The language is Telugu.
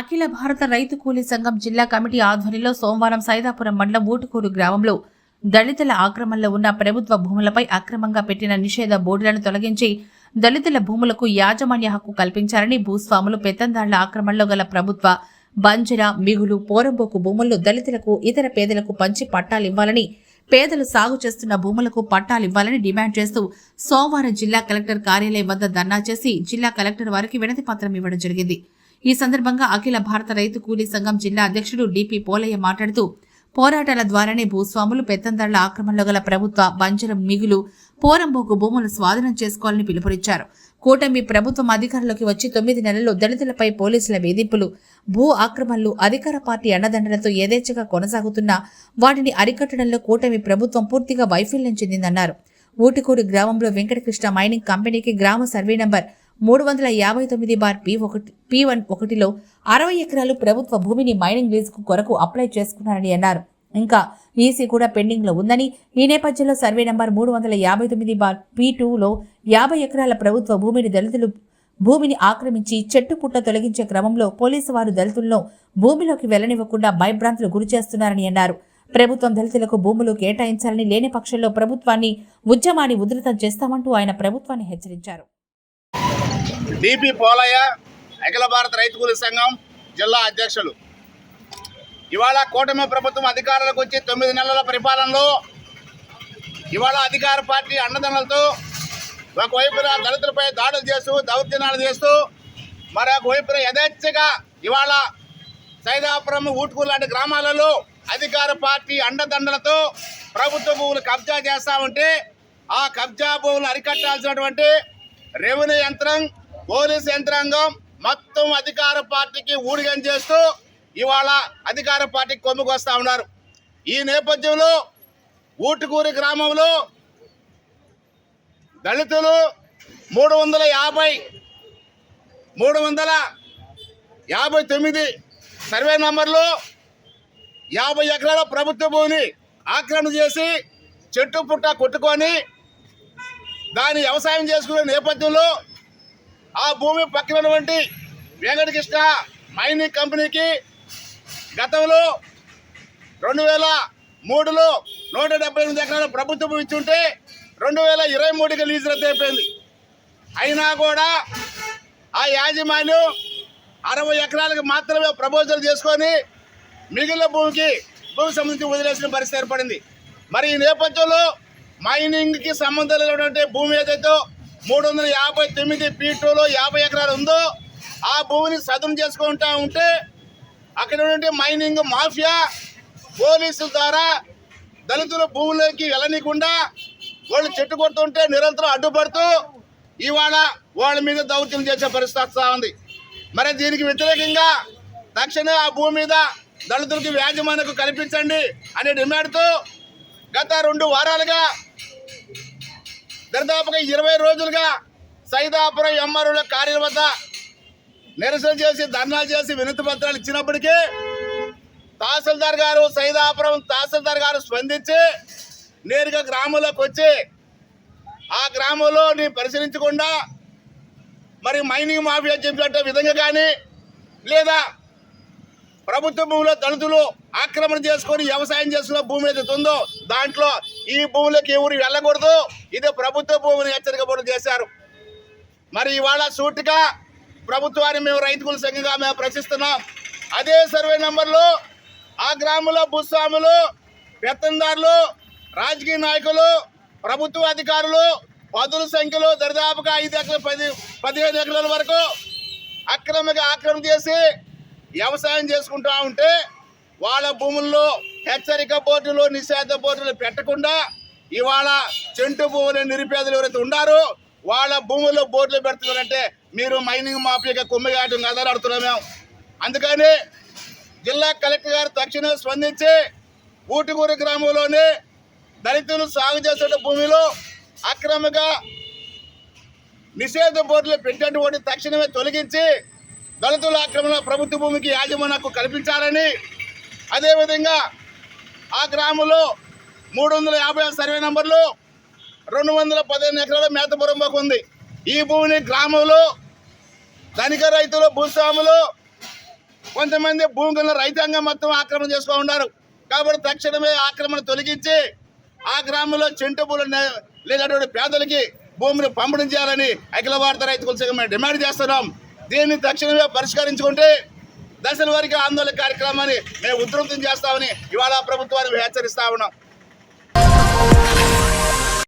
అఖిల భారత రైతు కూలీ సంఘం జిల్లా కమిటీ ఆధ్వర్యంలో సోమవారం సైదాపురం మండలం ఊటుకూరు గ్రామంలో దళితుల ఆక్రమణలో ఉన్న ప్రభుత్వ భూములపై అక్రమంగా పెట్టిన నిషేధ బోర్డులను తొలగించి దళితుల భూములకు యాజమాన్య హక్కు కల్పించారని భూస్వాములు పెత్తందాళ్ళ ఆక్రమణలో గల ప్రభుత్వ బంజర మిగులు పోరంబోకు భూములను దళితులకు ఇతర పేదలకు పంచి పట్టాలివ్వాలని పేదలు సాగు చేస్తున్న భూములకు పట్టాలివ్వాలని డిమాండ్ చేస్తూ సోమవారం జిల్లా కలెక్టర్ కార్యాలయం వద్ద ధర్నా చేసి జిల్లా కలెక్టర్ వారికి వినతి పత్రం ఇవ్వడం జరిగింది. ఈ సందర్భంగా అఖిల భారత రైతు కూలీ సంఘం జిల్లా అధ్యక్షుడు డిపి పోలయ్య మాట్లాడుతూ పోరాటాల ద్వారానే భూస్వాములు పెత్తందాళ్ళ ఆక్రమణలో గల ప్రభుత్వ బంజరం మిగులు పోరంబోకు భూములు స్వాధీనం చేసుకోవాలని పిలుపునిచ్చారు. కూటమి ప్రభుత్వం అధికారంలోకి వచ్చి తొమ్మిది నెలల్లో దళితులపై పోలీసుల వేధింపులు భూ ఆక్రమణలు అధికార పార్టీ అండదండలతో యథేచ్ఛగా కొనసాగుతున్నా వాటిని అరికట్టడంలో కూటమి ప్రభుత్వం పూర్తిగా వైఫల్యం చెందిందన్నారు. ఊటికూరు గ్రామంలో వెంకటకృష్ణ మైనింగ్ కంపెనీకి గ్రామ సర్వే నంబర్ మూడు వందల యాభై తొమ్మిది బార్ పి ఒకటి పి వన్ ఒకటిలో అరవై ఎకరాలు ప్రభుత్వ భూమిని మైనింగ్ లీజుకు కొరకు అప్లై చేసుకున్నారని అన్నారు. ఇంకా ఈసీ కూడా పెండింగ్లో ఉందని ఈ నేపథ్యంలో సర్వే నంబర్ మూడు వందల యాభై తొమ్మిది బార్ పి టూలో యాభై ఎకరాల ప్రభుత్వ భూమిని దళితులు భూమిని ఆక్రమించి చెట్టు పుట్ట తొలగించే క్రమంలో పోలీసు వారు దళితులను భూమిలోకి వెళ్ళనివ్వకుండా భయభ్రాంతులు గురి చేస్తున్నారని అన్నారు. ప్రభుత్వం దళితులకు భూములు కేటాయించాలని లేని పక్షంలో ప్రభుత్వాన్ని ఉద్యమాన్ని ఉధృతం చేస్తామంటూ ఆయన ప్రభుత్వాన్ని హెచ్చరించారు. డిపి పోలయ్య అఖిల భారత రైతు కూలీ సంఘం జిల్లా అధ్యక్షులు. ఇవాళ కూటమి ప్రభుత్వం అధికారంలోకి వచ్చి తొమ్మిది నెలల పరిపాలనలో ఇవాళ అధికార పార్టీ అండదండలతో ఒకవైపున దళితులపై దాడులు చేస్తూ దౌర్జన్యాలు చేస్తూ మరొక వైపున యథేచ్ఛగా ఇవాళ సైదాపురం ఊటుకు లాంటి గ్రామాలలో అధికార పార్టీ అండదండలతో ప్రభుత్వ భూములు కబ్జా చేస్తా ఉంటే ఆ కబ్జా భూములు అరికట్టాల్సినటువంటి రెవెన్యూ యంత్రం పోలీస్ యంత్రాంగం మొత్తం అధికార పార్టీకి ఊడిగం చేస్తూ ఇవాళ అధికార పార్టీకి కొమ్ముకొస్తా ఉన్నారు. ఈ నేపథ్యంలో ఊటుకూరి గ్రామంలో దళితులు మూడు వందల యాభై మూడు వందల యాభై తొమ్మిది సర్వే నంబర్లో యాభై ఎకరాల ప్రభుత్వ భూమిని ఆక్రమణ చేసి చెట్టు పుట్ట కొట్టుకొని దాన్ని వ్యవసాయం చేసుకునే నేపథ్యంలో ఆ భూమి పక్కన ఉన్నటువంటి వెంకటకృష్ణ మైనింగ్ కంపెనీకి గతంలో రెండు వేల మూడులో నూట డెబ్బై ఎనిమిది ఎకరాల ప్రభుత్వం ఇచ్చుంటే రెండు వేల ఇరవై మూడుకి లీజు రద్దు అయిపోయింది. అయినా కూడా ఆ యాజమాన్యం అరవై ఎకరాలకు మాత్రమే ప్రపోజల్ చేసుకొని మిగిలిన భూమికి భూమికి సంబంధించి వదిలేసిన పరిస్థితి ఏర్పడింది. మరి ఈ నేపథ్యంలో మైనింగ్కి సంబంధం లేనటువంటి భూమి ఏదైతే మూడు వందల యాభై తొమ్మిది పీటూలో యాభై ఎకరాలు ఉందో ఆ భూమిని సదును చేసుకుంటా ఉంటే అక్కడ ఉన్నటువంటి మైనింగ్ మాఫియా పోలీసుల ద్వారా దళితుల భూములకి వెళ్ళనీయకుండా వాళ్ళు చెట్టు కొడుతుంటే నిరంతరం అడ్డుపడుతూ ఇవాళ వాళ్ళ మీద దౌత్యం చేసే పరిస్థితి వస్తూ ఉంది. మరి దీనికి వ్యతిరేకంగా తక్షణమే ఆ భూమి మీద దళితులకు యాజమాన్యకు కల్పించండి అనే డిమాండ్తో గత రెండు వారాలుగా దరిదాపుగా ఇరవై రోజులుగా సైదాపురం ఎంఆర్ఓల కార్యాల వద్ద నిరసన చేసి ధర్నాలు చేసి వినతి పత్రాలు ఇచ్చినప్పటికీ తహసీల్దార్ గారు సైదాపురం తహసీల్దార్ గారు స్పందించి నేరుగా గ్రామంలోకి వచ్చి ఆ గ్రామంలో పరిశీలించకుండా మరి మైనింగ్ మాఫియా చెప్పినట్టు విధంగా కానీ లేదా ప్రభుత్వ భూమిలో దళితులు ఆక్రమణ చేసుకొని వ్యవసాయం చేస్తున్న భూమి ఏదైతే దాంట్లో ఈ భూములకు ఎవరు వెళ్ళకూడదు. ఇది ప్రభుత్వ భూమిని హెచ్చరిక బోర్డు చేశారు. మరి ఇవాళ సూటిగా ప్రభుత్వాన్ని మేము రైతుల సంఘంగా మేము ప్రశ్నిస్తున్నాం. అదే సర్వే నెంబర్లు ఆ గ్రామంలో భూస్వాములు పెత్తందారులు రాజకీయ నాయకులు ప్రభుత్వ అధికారులు పదుల సంఖ్యలో దరిదాపుగా ఐదు ఎకరాల పది పదిహేను ఎకరాల వరకు అక్రమంగా ఆక్రమణ చేసి వ్యవసాయం చేసుకుంటా ఉంటే వాళ్ళ భూముల్లో హెచ్చరిక బోర్డులు నిషేధ బోర్డులు పెట్టకుండా ఇవాళ చెంటు భూములు నిరుపేదలు ఎవరైతే ఉన్నారో వాళ్ళ భూముల్లో బోర్డులు పెడుతున్నారంటే మీరు మైనింగ్ మాఫియాగా కుమ్మిగాయటం కదా అడుగుతున్నాం మేము. అందుకని జిల్లా కలెక్టర్ గారు తక్షణం స్పందించి ఊటుగూరు గ్రామంలోని దళితులు సాగు చేసే భూమిలో అక్రమంగా నిషేధ బోర్డులు పెట్టినటువంటి తక్షణమే తొలగించి దళితుల ఆక్రమణ ప్రభుత్వ భూమికి యాజమాన్యకు కల్పించాలని అదేవిధంగా ఆ గ్రామంలో మూడు వందల యాభై సర్వే నంబర్లు రెండు వందల పదిహేను ఎకరాల మేతపురం మాకు ఉంది. ఈ భూమిని గ్రామంలో ధనిక రైతులు భూస్వాములు కొంతమంది భూములను రైతాంగం మొత్తం ఆక్రమణ చేసుకో ఉన్నారు. కాబట్టి తక్షణమే ఆక్రమణ తొలగించి ఆ గ్రామంలో చెంటు భూములు లేనటువంటి పేదలకి భూమిని పంపిణీ చేయాలని అఖిల భారత రైతు కులసంఘం మేము డిమాండ్ చేస్తున్నాం. దీన్ని తక్షణమే పరిష్కరించుకుంటే దశల వారికి ఆందోళన కార్యక్రమాన్ని మేము ఉధృతం చేస్తామని ఇవాళ ప్రభుత్వాన్ని హెచ్చరిస్తా ఉన్నాం.